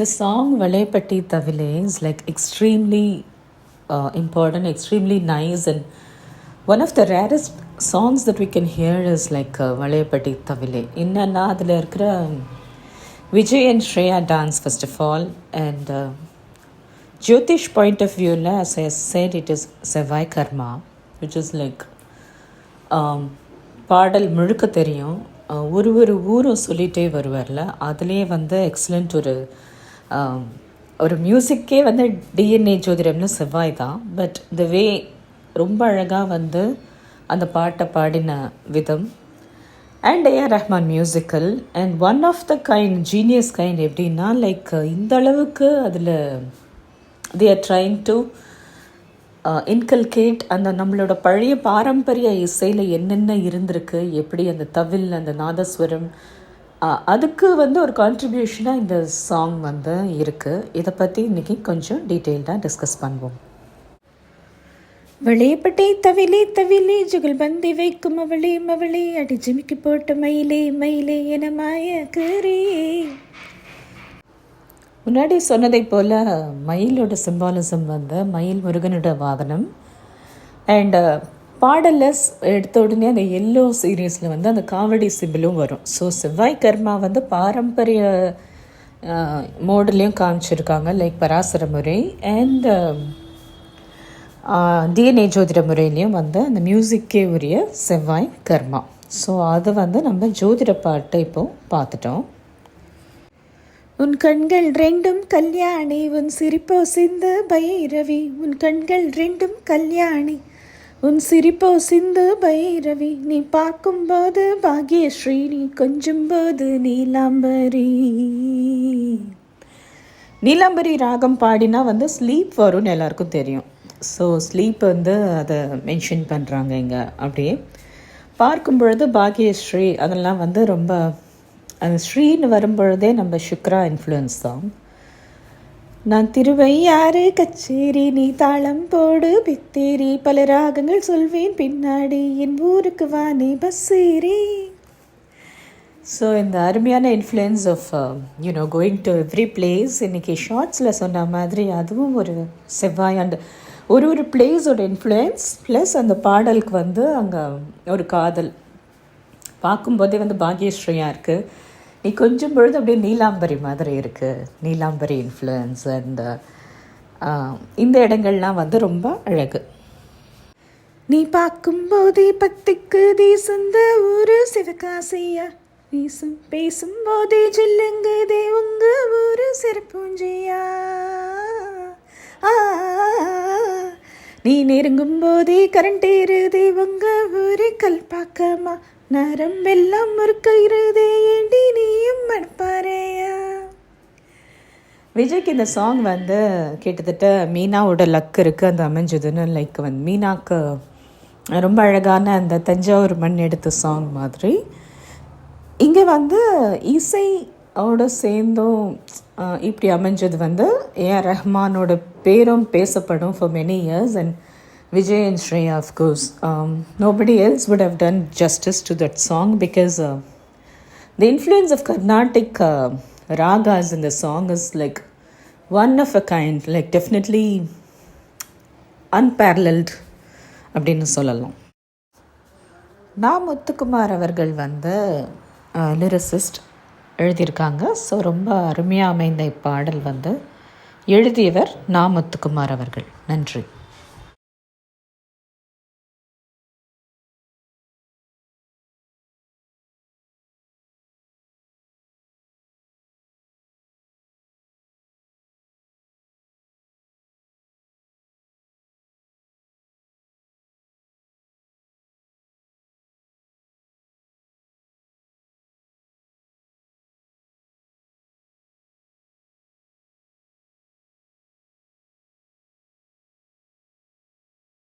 The song Valaipatti Thavile is like extremely uh, extremely nice and one of the rarest songs that we can hear is like Valaiyapatti Thavile என்னென்னா அதில் இருக்கிற Vijay and Shreya dance first of all and Jyotish point of வியூவில் as I said it is Sevvai karma which is like பாடல் முழுக்க தெரியும் ஒரு ஒரு ஊரும் சொல்லிகிட்டே வருவார்ல அதுலேயே வந்து எக்ஸலண்ட் ஒரு Um, ஒரு மியூசிக்கே வந்து டிஎன்ஏ ஜோதிடம்னு செவ்வாய் தான். பட் இந்த வே ரொம்ப அழகாக வந்து அந்த பாட்டை பாடின விதம். And AR Rahman musical and one of the kind genius kind எப்படின்னா லைக் இந்த அளவுக்கு அதில் they are trying to inculcate அந்த நம்மளோட பழைய பாரம்பரிய இசையில் என்னென்ன இருந்திருக்கு எப்படி அந்த தவில் அந்த நாதஸ்வரம் அதுக்கு வந்து ஒரு கான்ட்ரிபியூஷனாக இந்த சாங் வந்து இருக்குது இதை பற்றி இன்றைக்கி கொஞ்சம் டீட்டெயில்டாக டிஸ்கஸ் பண்ணுவோம். வளையப்பட்டே தவிலே தவிலே ஜுகல் பந்தி வைக்கும் அவளே மவளே அடி ஜிமிக்கி போட்ட மயிலே மயிலே என மாய கரியே முன்னாடி சொன்னதை போல் மயிலோட சிம்பாலிசம் வந்து மயில் முருகனோட வாகனம். அண்ட் பாடலஸ் எடுத்த உடனே அந்த எல்லோ சீரீஸில் வந்து அந்த காவடி சிபிலும் வரும். ஸோ செவ்வாய் கர்மா வந்து பாரம்பரிய மோடலையும் காமிச்சிருக்காங்க. லைக் பராசர முறை அண்ட் டிஎன்ஏ ஜோதிட முறையிலையும் வந்து அந்த மியூசிக்கே உரிய செவ்வாய் கர்மா. ஸோ அதை வந்து நம்ம ஜோதிட பாட்டை இப்போ பார்த்துட்டோம். உன் கண்கள் ரெண்டும் கல்யாணி உன் சிரிப்போ சிந்து பைரவி. உன் கண்கள் ரெண்டும் கல்யாணி உன் சிரிப்போ சிந்து பைரவி நீ பார்க்கும்போது பாகியஸ்ரீ நீ கொஞ்சும்போது நீலாம்பரி. நீலாம்பரி ராகம் பாடினா வந்து ஸ்லீப் வரும்னு எல்லாருக்கும் தெரியும். ஸோ ஸ்லீப் வந்து அதை மென்ஷன் பண்ணுறாங்க இங்கே. அப்படியே பார்க்கும் பொழுது பாக்யஸ்ரீ அதெல்லாம் வந்து ரொம்ப அந்த ஸ்ரீன்னு வரும்பொழுதே நம்ம சுக்ரா இன்ஃப்ளூயன்ஸ் தான். நான் திருவையாறு கச்சேரி நீ தாளம் போடு. பித்தேரி பல ராகங்கள் சொல்வேன். பின்னாடி என் ஊருக்கு வா நீ பஸ்ஸேரி ஸோ இந்த அருமையான influence of you know going to every place இன்றைக்கி ஷார்ட்ஸில் சொன்ன மாதிரி அதுவும் ஒரு செவ்வாய் அண்ட் ஒரு ஒரு பிளேஸோட இன்ஃப்ளூயன்ஸ் ப்ளஸ் அந்த பாடலுக்கு வந்து அங்கே ஒரு காதல். பார்க்கும்போதே வந்து பாக்யஸ்ரீயாக இருக்குது நீ கொஞ்சம் பொழுது அப்படியே நீலாம்பரி மாதிரி இருக்குது நீலாம்பரி இன்ஃப்ளூயன்ஸ் அண்ட் இந்த இடங்கள்லாம் வந்து ரொம்ப அழகு. நீ பார்க்கும்போதே பத்துக்கு தேசந்த ஊரு சிவகாசியா? வீசும் பேசும்போதே ஜில்லுங்குதே உங்க ஊரு சிறப்பூஞ்சியா? ஆ, நீ நெருங்கும் போதே கரண்ட் ஏறுதே உங்க ஊரு கல்பாக்கமா? நரம்பெல்லாம் முறுக்க ஏண்டி நீயும் மணப்பாறையா விஜய்க்கு இந்த சாங் வந்து கிட்டத்தட்ட மீனாவோட லக் இருக்குது அந்த அமைஞ்சதுன்னு லைக் வந்து மீனாக்கு ரொம்ப அழகான அந்த தஞ்சாவூர் மண் எடுத்த சாங் மாதிரி. இங்கே வந்து இசையோட சேர்ந்தும் இப்படி அமைஞ்சது வந்து ஏஆர் ரஹ்மானோட பேரும் பேசப்படும் for many years and Vijay and Shreya of course nobody else would have done justice to that song because uh, the influence of Carnatic uh, ragas in the song is like one of a kind, like definitely unparalleled அப்படின்னு சொல்லலாம் நான் முத்துக்குமார் அவர்கள் வந்து lyricist எழுதியிருக்காங்க so ரொம்ப அருமையாக அமைந்த இப்பாடல் வந்து எழுதியவர் நா முத்துக்குமார் அவர்கள் நன்றி